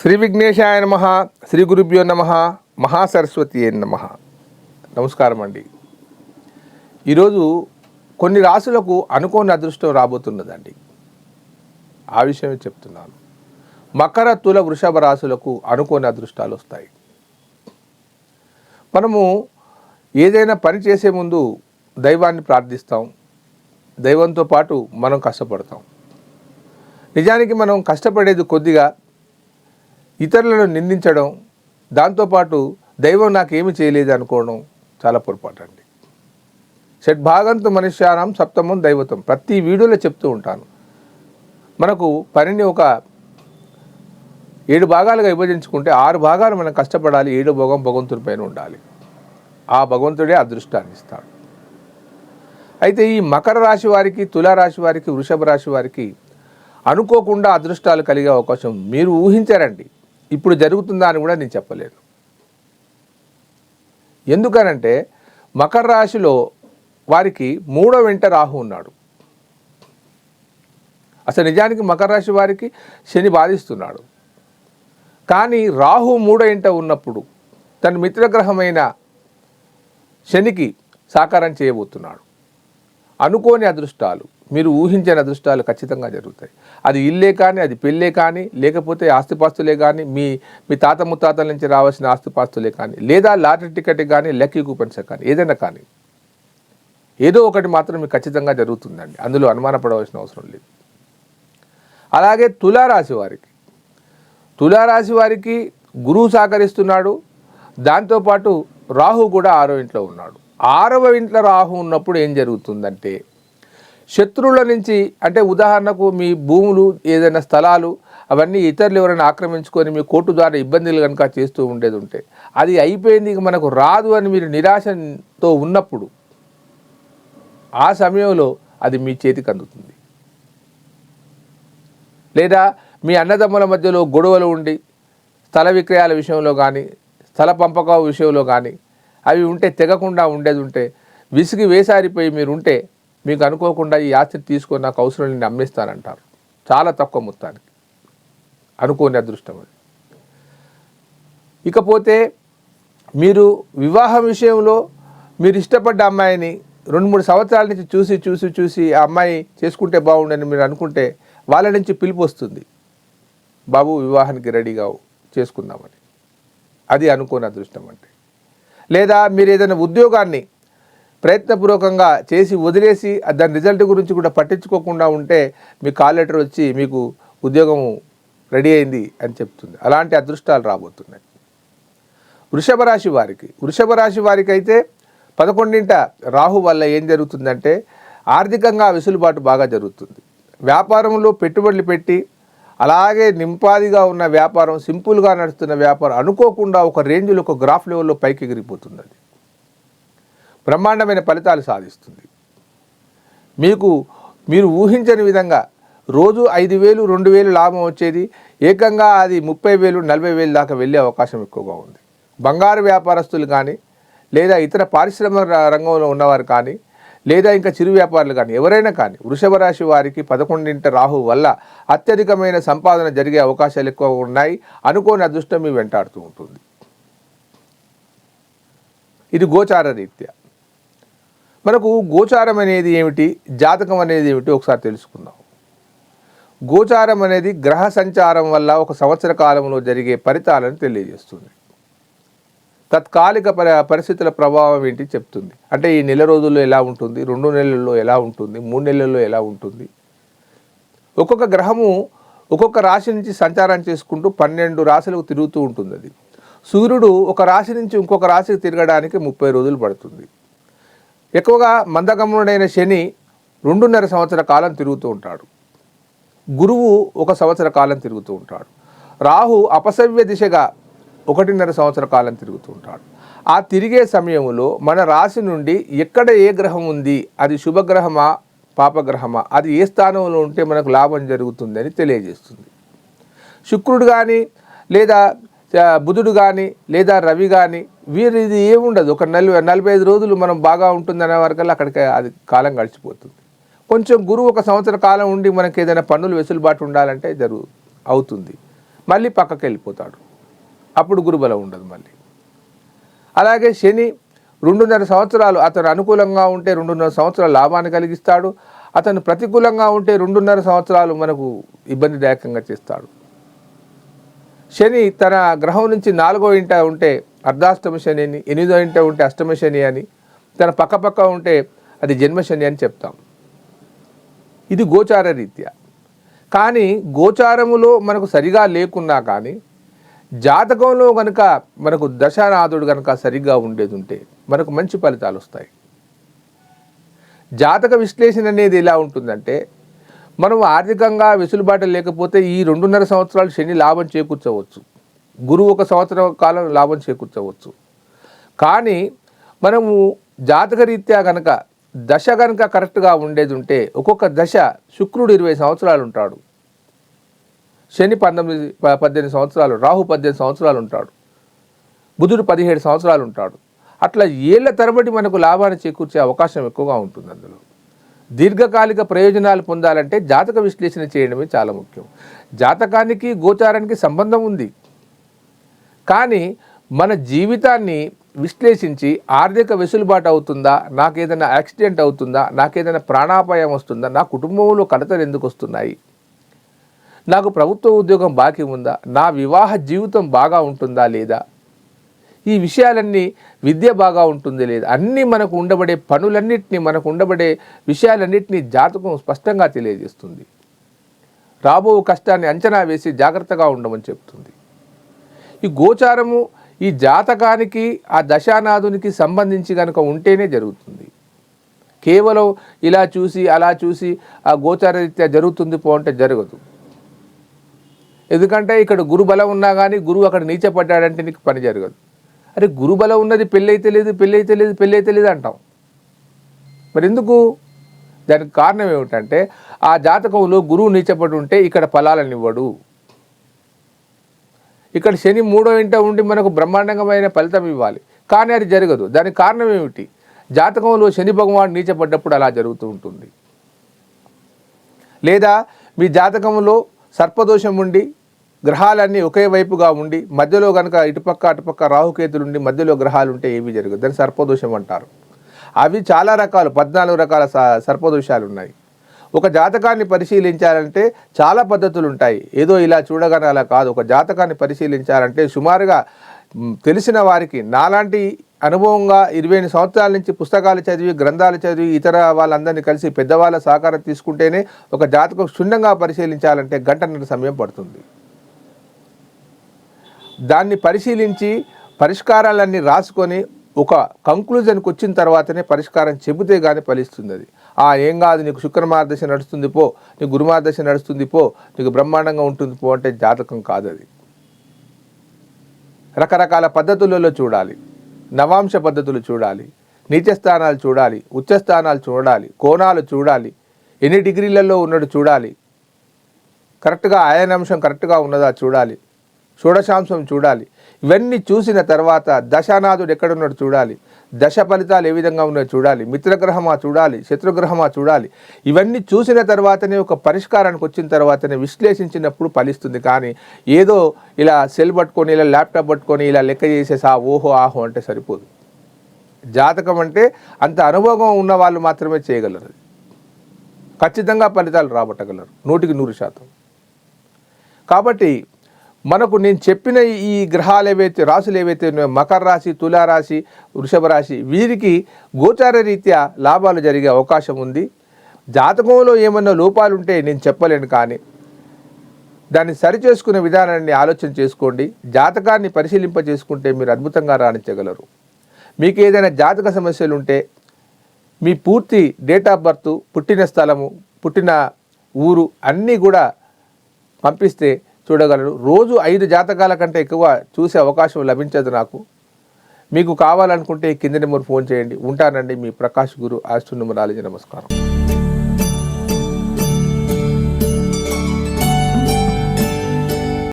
శ్రీ విఘ్నేశాయ నమ శ్రీ గురుభ్యో నమ మహాసరస్వతి నమ. నమస్కారం అండి. ఈరోజు కొన్ని రాసులకు అనుకోని అదృష్టం రాబోతున్నదండి. ఆ విషయమే చెప్తున్నాను. మకర తుల వృషభ రాశులకు అనుకోని అదృష్టాలు వస్తాయి. మనము ఏదైనా పని చేసే ముందు దైవాన్ని ప్రార్థిస్తాం. దైవంతో పాటు మనం కష్టపడతాం. నిజానికి మనం కష్టపడేది కొద్దిగా ఇతరులను నిందించడం దాంతోపాటు దైవం నాకేమి చేయలేదు అనుకోవడం చాలా పొరపాటు అండి షడ్భాగంతో మనుష్యానం సప్తమం దైవతం ప్రతి వీడియోలో చెప్తూ ఉంటాను. మనకు పనిని ఒక ఏడు భాగాలుగా విభజించుకుంటే ఆరు భాగాలు మనం కష్టపడాలి ఏడు భోగం భగవంతుడి పైన ఉండాలి. ఆ భగవంతుడే అదృష్టాన్ని ఇస్తాడు. అయితే ఈ మకర రాశి వారికి తులారాశి వారికి వృషభ రాశి వారికి అనుకోకుండా అదృష్టాలు కలిగే అవకాశం మీరు ఊహించారండి. ఇప్పుడు జరుగుతుందా అని కూడా నేను చెప్పలేను ఎందుకనంటే మకర రాశిలో వారికి మూడో వెంట రాహు ఉన్నాడు. అసలు నిజానికి మకర రాశి వారికి శని బాధిస్తున్నాడు. కానీ రాహు మూడో ఇంట ఉన్నప్పుడు తన మిత్రగ్రహమైన శనికి సాకారం చేయబోతున్నాడు. అనుకోని అదృష్టాలు మీరు ఊహించని అదృష్టాలు ఖచ్చితంగా జరుగుతాయి. అది ఇల్లే కానీ అది పెళ్ళే కానీ లేకపోతే ఆస్తిపాస్తులే కానీ మీ మీ తాత ముత్తాతల నుంచి రావాల్సిన ఆస్తిపాస్తులే కానీ లేదా లాటరీ టికెట్ కానీ లక్కీ కూపన్స్ కానీ ఏదైనా కానీ ఏదో ఒకటి మాత్రం మీకు ఖచ్చితంగా జరుగుతుందండి. అందులో అనుమానపడవలసిన అవసరం లేదు. అలాగే తులారాశి వారికి తులారాశి వారికి గురువు సహకరిస్తున్నాడు. దాంతోపాటు రాహు కూడా ఆరో ఇంట్లో ఉన్నాడు. ఆరవ ఇంట్లో రాహు ఉన్నప్పుడు ఏం జరుగుతుందంటే శత్రువుల నుంచి అంటే ఉదాహరణకు మీ భూములు ఏదైనా స్థలాలు అవన్నీ ఇతరులు ఎవరైనా ఆక్రమించుకొని మీ కోర్టు ద్వారా ఇబ్బందులు కనుక చేస్తూ ఉండేది ఉంటే అది అయిపోయింది ఇక మనకు రాదు అని మీరు నిరాశతో ఉన్నప్పుడు ఆ సమయంలో అది మీ చేతికి అందుతుంది. లేదా మీ అన్నదమ్ముల మధ్యలో గొడవలు ఉండి స్థల విక్రయాల విషయంలో కానీ స్థల పంపకం విషయంలో కానీ అవి ఉంటే తెగకుండా ఉండేది ఉంటే విసిగి వేసారిపోయి మీరు ఉంటే మీకు అనుకోకుండా ఈ ఆస్తిని తీసుకొని నాకు అవసరం నేను అమ్మేస్తానంటారు చాలా తక్కువ మొత్తానికి. అనుకోని అదృష్టం అది. ఇకపోతే మీరు వివాహం విషయంలో మీరు ఇష్టపడ్డ అమ్మాయిని రెండు మూడు సంవత్సరాల నుంచి చూసి చూసి చూసి ఆ అమ్మాయి చేసుకుంటే బాగుండని మీరు అనుకుంటే వాళ్ళ నుంచి పిలుపు వస్తుంది. బాబు వివాహానికి రెడీగా చేసుకుందామని. అది అనుకోని అదృష్టం అంటే. లేదా మీరు ఏదైనా ఉద్యోగాన్ని ప్రయత్నపూర్వకంగా చేసి వదిలేసి దాని రిజల్ట్ గురించి కూడా పట్టించుకోకుండా ఉంటే మీ కాల్ లెటర్ వచ్చి మీకు ఉద్యోగం రెడీ అయింది అని చెప్తుంది. అలాంటి అదృష్టాలు రాబోతున్నాయి. వృషభ రాశి వారికి వృషభ రాశి వారికి అయితే పదకొండింట రాహు వల్ల ఏం జరుగుతుందంటే ఆర్థికంగా వెసులుబాటు బాగా జరుగుతుంది. వ్యాపారంలో పెట్టుబడులు పెట్టి అలాగే నింపాదిగా ఉన్న వ్యాపారం సింపుల్గా నడుస్తున్న వ్యాపారం అనుకోకుండా ఒక రేంజ్లో ఒక గ్రాఫ్ లెవెల్లో పైకి ఎగిరిపోతుంది అది. బ్రహ్మాండమైన ఫలితాలు సాధిస్తుంది. మీకు మీరు ఊహించని విధంగా రోజు ఐదు వేలు రెండు వేలు లాభం వచ్చేది ఏకంగా అది ముప్పై వేలు నలభై వేలు దాకా వెళ్ళే అవకాశం ఎక్కువగా ఉంది. బంగారు వ్యాపారస్తులు కానీ లేదా ఇతర పారిశ్రామిక రంగంలో ఉన్నవారు కానీ లేదా ఇంకా చిరు వ్యాపారులు కానీ ఎవరైనా కానీ వృషభ రాశి వారికి పదకొండింట రాహు వల్ల అత్యధికమైన సంపాదన జరిగే అవకాశాలు ఎక్కువ ఉన్నాయి అనుకోని అదృష్టం మీ వెంటాడుతూ ఉంటుంది. ఇది గోచార రీత్యా. మనకు గోచారం అనేది ఏమిటి? జాతకం అనేది ఏమిటి? ఒకసారి తెలుసుకుందాం. గోచారం అనేది గ్రహ సంచారం వల్ల ఒక సంవత్సర కాలంలో జరిగే ఫలితాలను తెలియజేస్తుంది. తత్కాలిక పరి పరిస్థితుల ప్రభావం ఏంటి చెప్తుంది. అంటే ఈ నెల రోజుల్లో ఎలా ఉంటుంది రెండు నెలల్లో ఎలా ఉంటుంది మూడు నెలల్లో ఎలా ఉంటుంది. ఒక్కొక్క గ్రహము ఒక్కొక్క రాశి నుంచి సంచారం చేసుకుంటూ పన్నెండు రాశులకు తిరుగుతూ ఉంటుంది అది. సూర్యుడు ఒక రాశి నుంచి ఇంకొక రాశికి తిరగడానికి ముప్పై రోజులు పడుతుంది. ఎక్కువగా మందగమనుడైన శని రెండున్నర సంవత్సర కాలం తిరుగుతూ ఉంటాడు. గురువు ఒక సంవత్సర కాలం తిరుగుతూ ఉంటాడు. రాహు అపసవ్య దిశగా ఒకటిన్నర సంవత్సర కాలం తిరుగుతూ ఉంటాడు. ఆ తిరిగే సమయంలో మన రాశి నుండి ఎక్కడ ఏ గ్రహం ఉంది? అది శుభగ్రహమా? పాపగ్రహమా? అది ఏ స్థానంలో ఉంటే మనకు లాభం జరుగుతుందని తెలియజేస్తుంది. శుక్రుడు కానీ లేదా బుధుడు కానీ లేదా రవి కానీ వీరి ఇది ఏముండదు. ఒక నలభై నలభై ఐదు రోజులు మనం బాగా ఉంటుందనే వరకల్లా అక్కడికి అది కాలం గడిచిపోతుంది. కొంచెం గురువు ఒక సంవత్సర కాలం ఉండి మనకి ఏదైనా పన్నులు వెసులుబాటు ఉండాలంటే జరుగు అవుతుంది. మళ్ళీ పక్కకి వెళ్ళిపోతాడు అప్పుడు గురుబలం ఉండదు మళ్ళీ. అలాగే శని రెండున్నర సంవత్సరాలు అతను అనుకూలంగా ఉంటే రెండున్నర సంవత్సరాలు లాభాన్ని కలిగిస్తాడు. అతను ప్రతికూలంగా ఉంటే రెండున్నర సంవత్సరాలు మనకు ఇబ్బందిదాయకంగా చేస్తాడు. శని తన గ్రహం నుంచి నాలుగో ఇంట ఉంటే అర్ధాష్టమ శని అని ఎనిమిదో ఇంట ఉంటే అష్టమ శని అని తన పక్కపక్క ఉంటే అది జన్మ శని అని చెప్తాం. ఇది గోచార రీత్యా. కానీ గోచారములో మనకు సరిగా లేకున్నా కానీ జాతకంలో కనుక మనకు దశానాథుడు కనుక సరిగ్గా ఉండేది ఉంటే మనకు మంచి ఫలితాలు వస్తాయి. జాతక విశ్లేషణ అనేది ఎలా ఉంటుందంటే మనం ఆర్థికంగా వెసులుబాటు లేకపోతే ఈ రెండున్నర సంవత్సరాలు శని లాభం చేకూర్చవచ్చు. గురువు ఒక సంవత్సరం కాలం లాభం చేకూర్చవచ్చు. కానీ మనము జాతక రీత్యా కనుక దశ కనుక కరెక్ట్గా ఉండేది ఉంటే ఒక్కొక్క దశ శుక్రుడు ఇరవై సంవత్సరాలు ఉంటాడు శని పంతొమ్మిది పద్దెనిమిది సంవత్సరాలు రాహు పద్దెనిమిది సంవత్సరాలు ఉంటాడు. బుధుడు పదిహేడు సంవత్సరాలు ఉంటాడు. అట్లా ఏళ్ళ తరబడి మనకు లాభాన్ని చేకూర్చే అవకాశం ఎక్కువగా ఉంటుంది అందులో. దీర్ఘకాలిక ప్రయోజనాలు పొందాలంటే జాతక విశ్లేషణ చేయడమే చాలా ముఖ్యం. జాతకానికి గోచారానికి సంబంధం ఉంది. కానీ మన జీవితాన్ని విశ్లేషించి ఆర్థిక వెసులుబాటు అవుతుందా? నాకేదైనా యాక్సిడెంట్ అవుతుందా? నాకేదైనా ప్రాణాపాయం వస్తుందా? నా కుటుంబంలో కడతలు ఎందుకు వస్తున్నాయి? నాకు ప్రభుత్వ ఉద్యోగం బాకీ ఉందా? నా వివాహ జీవితం బాగా ఉంటుందా లేదా? ఈ విషయాలన్నీ విద్య బాగా ఉంటుంది లేదా? అన్నీ మనకు ఉండబడే పనులన్నింటినీ మనకు ఉండబడే విషయాలన్నింటినీ జాతకం స్పష్టంగా తెలియజేస్తుంది. రాబో కష్టాన్ని అంచనా వేసి జాగ్రత్తగా ఉండమని చెప్తుంది. ఈ గోచారము ఈ జాతకానికి ఆ దశానాథునికి సంబంధించి కనుక ఉంటేనే జరుగుతుంది. కేవలం ఇలా చూసి అలా చూసి ఆ గోచార రీత్యా జరుగుతుంది పో అంటే జరగదు. ఎందుకంటే ఇక్కడ గురు బలం ఉన్నా కానీ గురువు అక్కడ నీచపడ్డాడంటే నీకు పని జరగదు. అరే గురు బలం ఉన్నది పెళ్ళి అయితే లేదు పెళ్ళి అయితే లేదు పెళ్ళి అయితే లేదు అంటాం. మరి ఎందుకు దానికి కారణం ఏమిటంటే ఆ జాతకంలో గురువు నీచపడి ఉంటే ఇక్కడ ఫలాలను ఇవ్వడు ఇక్కడ శని మూడో ఇంట ఉండి మనకు బ్రహ్మాండంగమైన ఫలితం ఇవ్వాలి. కానీ అది జరగదు. దానికి కారణం ఏమిటి? జాతకంలో శని భగవాన్ నీచపడ్డప్పుడు అలా జరుగుతూ ఉంటుంది. లేదా మీ జాతకంలో సర్పదోషం ఉండి గ్రహాలన్నీ ఒకే వైపుగా ఉండి మధ్యలో కనుక ఇటుపక్క అటుపక్క రాహుకేతులు ఉండి మధ్యలో గ్రహాలు ఉంటే ఏమీ జరగదు. దాన్ని సర్పదోషం అంటారు. అవి చాలా రకాలు పద్నాలుగు రకాల స- సర్పదోషాలు ఉన్నాయి ఒక జాతకాన్ని పరిశీలించాలంటే చాలా పద్ధతులు ఉంటాయి ఏదో ఇలా చూడగానే అలా కాదు. ఒక జాతకాన్ని పరిశీలించాలంటే సుమారుగా తెలిసిన వారికి నాలాంటి అనుభవంగా ఇరవై సంవత్సరాల నుంచి పుస్తకాలు చదివి గ్రంథాలు చదివి ఇతర వాళ్ళందరినీ కలిసి పెద్దవాళ్ళ సహకారం తీసుకుంటేనే ఒక జాతకం క్షుణ్ణంగా పరిశీలించాలంటే గంటన్నర సమయం పడుతుంది. దాన్ని పరిశీలించి పరిష్కారాలన్నీ రాసుకొని ఒక కంక్లూజన్కి వచ్చిన తర్వాతనే పరిష్కారం చెబితే కానీ ఫలిస్తుంది అది. ఆ ఏం కాదు నీకు శుక్రమార్దశ నడుస్తుంది పో నీకు గురుమార్దశ నడుస్తుంది పో నీకు బ్రహ్మాండంగా ఉంటుంది పో అంటే జాతకం కాదు అది. రకరకాల పద్ధతులలో చూడాలి. నవాంశ పద్ధతులు చూడాలి. నీచస్థానాలు చూడాలి. ఉచ్చస్థానాలు చూడాలి. కోణాలు చూడాలి. ఎన్ని డిగ్రీలలో ఉన్నాడు చూడాలి. కరెక్ట్గా అయనాంశం కరెక్ట్గా ఉన్నదా చూడాలి. షోడశాంశం చూడాలి. ఇవన్నీ చూసిన తర్వాత దశానాథుడు ఎక్కడున్నాడు చూడాలి. దశ ఫలితాలు ఏ విధంగా ఉన్నాయో చూడాలి. మిత్రగ్రహమా చూడాలి. శత్రుగ్రహమా చూడాలి. ఇవన్నీ చూసిన తర్వాతనే ఒక పరిష్కారానికి వచ్చిన తర్వాతనే విశ్లేషించినప్పుడు ఫలిస్తుంది. కానీ ఏదో ఇలా సెల్ పట్టుకొని ఇలా ల్యాప్టాప్ పట్టుకొని ఇలా లెక్క చేసేసి ఆ ఓహో ఆహో అంటే సరిపోదు. జాతకం అంటే అంత అనుభవం ఉన్న వాళ్ళు మాత్రమే చేయగలరు. ఖచ్చితంగా ఫలితాలు రాబట్టగలరు. నూటికి నూరు శాతం. కాబట్టి మనకు నేను చెప్పిన ఈ గ్రహాలు ఏవైతే రాశులు ఏవైతే ఉన్నాయో మకర రాశి తులారాశి వృషభ రాశి వీరికి గోచార రీత్యా లాభాలు జరిగే అవకాశం ఉంది. జాతకంలో ఏమన్నా లోపాలు ఉంటే నేను చెప్పలేను కానీ దాన్ని సరిచేసుకునే విధానాన్ని ఆలోచన చేసుకోండి. జాతకాన్ని పరిశీలింప చేసుకుంటే మీరు అద్భుతంగా రాణించగలరు. మీకు ఏదైనా జాతక సమస్యలు ఉంటే మీ పూర్తి డేట్ ఆఫ్ బర్త్ పుట్టిన స్థలము పుట్టిన ఊరు అన్నీ కూడా పంపిస్తే చూడగలరు. రోజు ఐదు జాతకాల కంటే ఎక్కువ చూసే అవకాశం లభించదు నాకు. మీకు కావాలనుకుంటే కింద నెంబర్ ఫోన్ చేయండి. ఉంటానండి మీ ప్రకాష్ గురు ఆస్ట్రోనుమరాలజీ నమస్కారం.